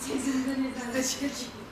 Sizin de neden?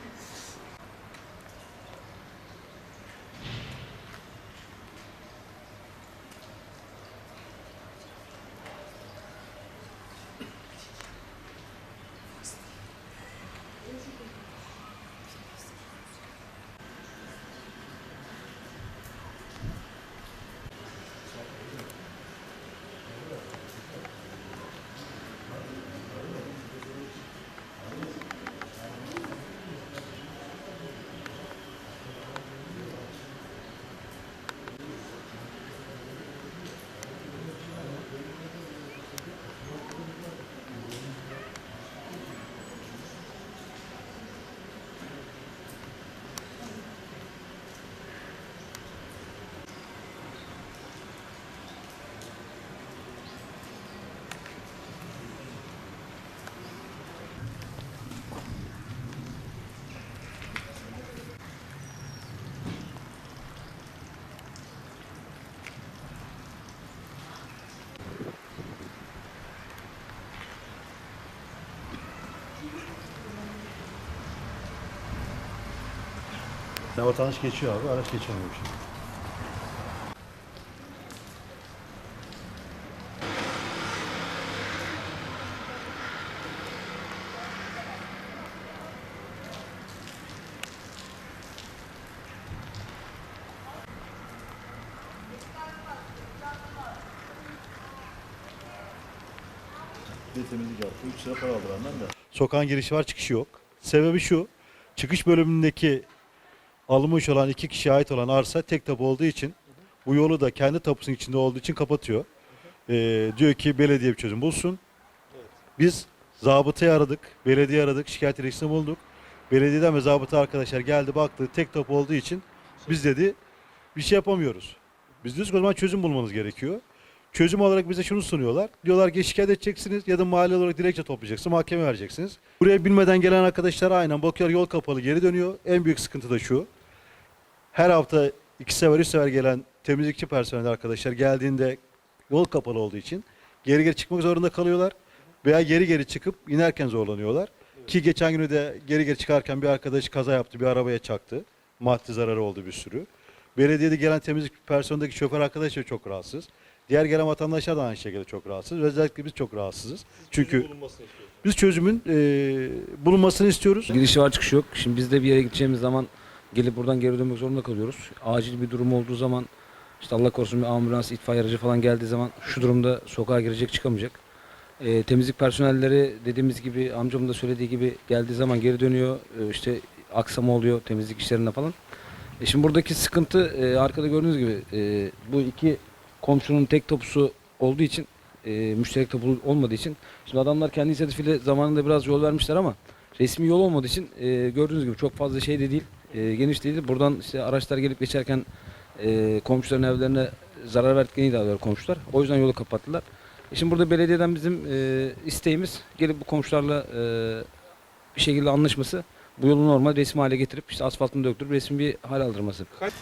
Ya vatandaş geçiyor abi, araç geçemiyor şimdi. Bir temizlik yaptı. 3 lira para aldı benden de. Sokağın girişi var, çıkışı yok. Sebebi şu. Çıkış bölümündeki alınmış olan iki kişiye ait olan arsa tek tapu olduğu için bu yolu da kendi tapusunun içinde olduğu için kapatıyor. Ee, diyor ki belediye bir çözüm bulsun. Biz zabıtayı aradık, belediye aradık, şikayet dilekçesini bulduk. Belediyeden ve zabıta arkadaşlar geldi baktı tek tapu olduğu için biz dedi bir şey yapamıyoruz. Biz diyoruz ki o zaman çözüm bulmanız gerekiyor. Çözüm olarak bize şunu sunuyorlar. Diyorlar ki şikayet edeceksiniz ya da mahalle olarak dilekçe toplayacaksınız, mahkeme vereceksiniz. Buraya bilmeden gelen arkadaşlar aynen bakıyor yol kapalı geri dönüyor. En büyük sıkıntı da şu. Her hafta iki sefer, üç sefer gelen temizlikçi personel arkadaşlar geldiğinde yol kapalı olduğu için geri geri çıkmak zorunda kalıyorlar. Veya geri geri çıkıp inerken zorlanıyorlar. Ki geçen günü de geri geri çıkarken bir arkadaş kaza yaptı, bir arabaya çaktı. Maddi zararı oldu bir sürü. Belediyede gelen temizlik personeldeki şoför arkadaş da çok rahatsız. Diğer gelen vatandaşlar da aynı şekilde çok rahatsız. Özellikle biz çok rahatsız. Çünkü biz çözümün e, bulunmasını istiyoruz. Girişi var çıkışı yok. Şimdi biz de bir yere gideceğimiz zaman gelip buradan geri dönmek zorunda kalıyoruz. Acil bir durum olduğu zaman işte Allah korusun bir ambulans, itfaiye aracı falan geldiği zaman şu durumda sokağa girecek çıkamayacak. Ee, temizlik personelleri dediğimiz gibi amcamın da söylediği gibi geldiği zaman geri dönüyor. Ee, işte aksama oluyor temizlik işlerinde falan. E şimdi buradaki sıkıntı e, arkada gördüğünüz gibi e, bu iki komşunun tek topusu olduğu için e, müşterek topu olmadığı için şimdi adamlar kendi inisiyatifiyle zamanında biraz yol vermişler ama resmi yol olmadığı için e, gördüğünüz gibi çok fazla şey de değil, e, geniş değil. Buradan işte araçlar gelip geçerken e, komşuların evlerine zarar verdiklerini iddia ediyor komşular. O yüzden yolu kapattılar. E şimdi burada belediyeden bizim e, isteğimiz gelip bu komşularla e, bir şekilde anlaşması bu yolu normal resmi hale getirip işte asfaltını döktürüp resmi bir hal aldırması. Kaç